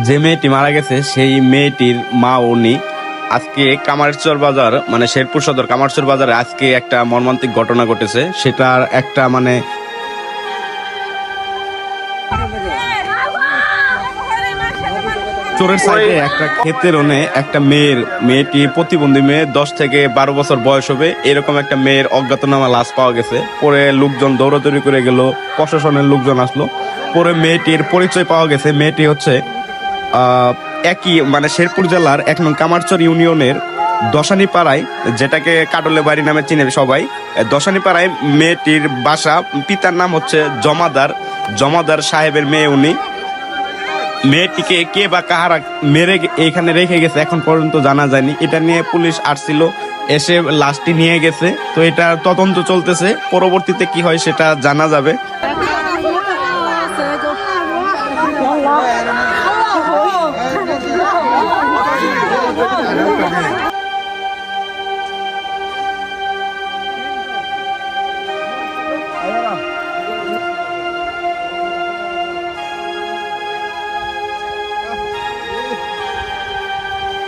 যে মেয়েটি মারা গেছে, সেই মেয়েটির মা উনি আজকে কামারচর বাজার মানে শেরপুর সদর কামারচর বাজারে আজকে একটা মর্মান্তিক ঘটনা ঘটেছে। সেটার একটা মানে চোরের সাইডে একটা ক্ষেতের ওনে একটা মেয়ের, মেয়েটি প্রতিবন্ধী মেয়ে, দশ থেকে বারো বছর বয়স হবে। এরকম একটা মেয়ের অজ্ঞাতনামা লাশ পাওয়া গেছে। পরে লোকজন দৌড়াদৌড়ি করে গেল, প্রশাসনের লোকজন আসলো। পরে মেয়েটির পরিচয় পাওয়া গেছে। মেয়েটি হচ্ছে একই মানে শেরপুর জেলার এক নং কামারচর ইউনিয়নের দশানি পাড়ায় যেটাকে কাটলে বাড়ি নামে চিনে সবাই দশানি পাড়ায় মেয়েটির বাসা, পিতার নাম হচ্ছে জমাদার জমাদার সাহেবের মেয়ে উনি। মেয়েটিকে কে বা কাহারা মেরে এখানে রেখে গেছে, এখন পর্যন্ত জানা যায়নি। এটা নিয়ে পুলিশ আসছিল, এসে লাশটি নিয়ে গেছে। তো এটা তদন্ত চলতেছে, পরবর্তীতে কি হয় সেটা জানা যাবে।